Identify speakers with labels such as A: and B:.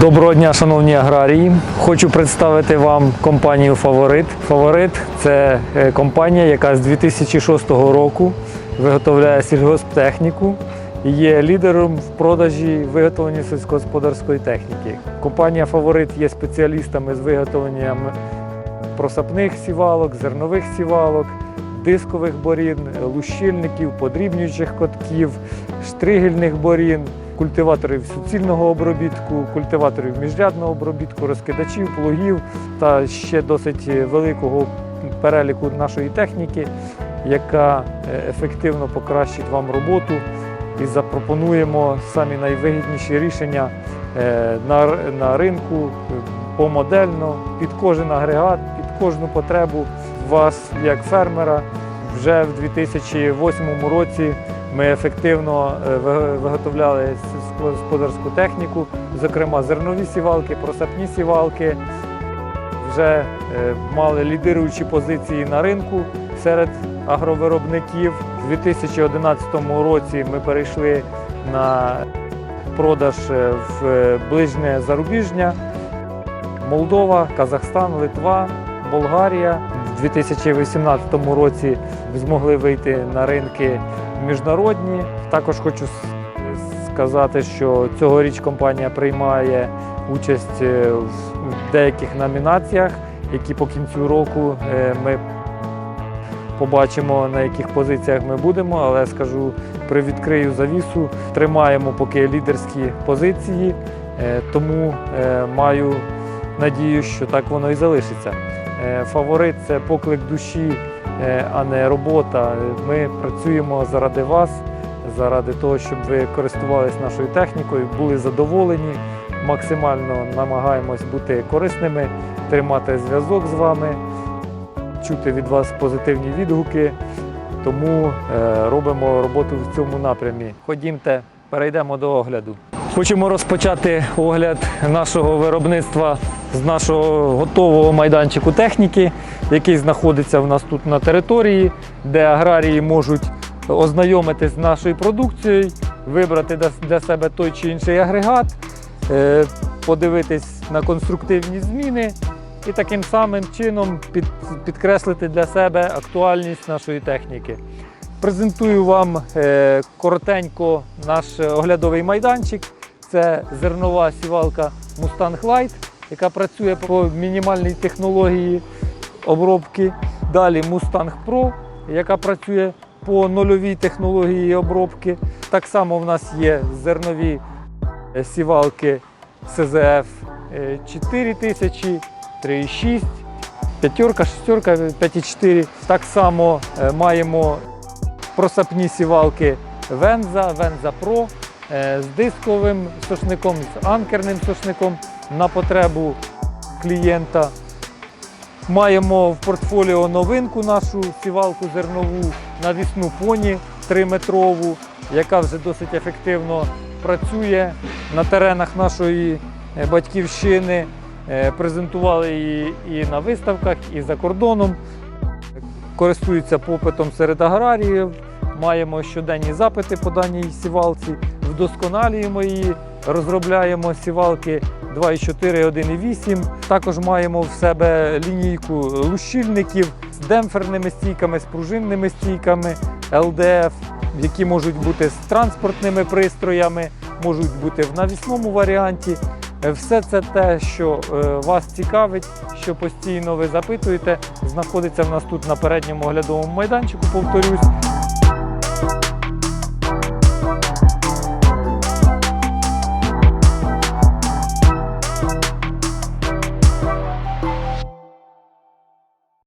A: Доброго дня, шановні аграрії. Хочу представити вам компанію Фаворит. Фаворит це е, компанія, яка з 2006 року виготовляє сільгосптехніку і є лідером в продажі виготовлення сільськогосподарської техніки. Компанія Фаворит є спеціалістами з виготовленням просапних сівалок, зернових сівалок, дискових борін, лущильників, подрібнюючих котків, штригельних борін, культиваторів суцільного обробітку, культиваторів міжрядного обробітку, розкидачів, плугів та ще досить великого переліку нашої техніки, яка е, ефективно покращить вам роботу. І запропонуємо самі найвигідніші рішення е, на, ринку помодельно, під кожен агрегат, під кожну потребу вас як фермера. Вже в 2008 році ми ефективно е, виготовляли сільськогосподарську техніку, зокрема зернові сівалки, просапні сівалки. Вже е, мали лідируючі позиції на ринку серед агровиробників. У 2011 році ми перейшли на продаж е, в ближнє зарубіжня. Молдова, Казахстан, Литва, Болгарія. В 2018 році змогли вийти на ринки міжнародні. Також хочу сказати, що цьогоріч компанія приймає участь е, в деяких номінаціях, які по кінцю року е, ми побачимо, на яких позиціях ми будемо, але скажу, привідкрию завісу, тримаємо поки лідерські позиції, е, тому маю надію, що так воно і залишиться. Е, Фаворит це поклик душі, е, а не робота. Ми працюємо заради вас, заради того, щоб ви користувалися нашою технікою, були задоволені. Максимально намагаємось бути корисними, тримати зв'язок з вами, чути від вас позитивні відгуки. Тому е, робимо роботу в цьому напрямі. Ходімте, перейдемо до огляду. Хочемо розпочати огляд нашого виробництва з нашого готового майданчику техніки, який знаходиться в нас тут на території, де аграрії можуть ознайомитись з нашою продукцією, вибрати для- себе той чи інший агрегат, е, подивитись на конструктивні зміни і таким самим чином підкреслити для себе актуальність нашої техніки. Презентую вам е, коротенько наш оглядовий майданчик. Це зернова сівалка Mustang Light, яка працює по мінімальній технології обробки. Далі Mustang Pro, яка працює по нульовій технології обробки. Так само в нас є зернові е, сівалки CZF е, 4000, 3,6, п'ятерка, шестерка, 5,4. Так само е, маємо просапні сівалки Venza Pro е, з дисковим сошником, з анкерним сошником на потребу клієнта. Маємо в портфоліо новинку нашу сівалку зернову навісну поні 3-метрову, яка вже досить ефективно працює на теренах нашої е, батьківщини. Е, Презентували її і на виставках, і за кордоном. Користується попитом серед аграріїв. Маємо щоденні запити по даній сівалці, вдосконалюємо її, розробляємо сівалки 2,4, 1,8. Також маємо в себе лінійку лущильників з демпферними стійками, з пружинними стійками, ЛДФ, які можуть бути з транспортними пристроями, можуть бути в навісному варіанті. Все це те, що е, вас цікавить, що постійно ви запитуєте, знаходиться в нас тут на передньому оглядовому майданчику, повторюсь.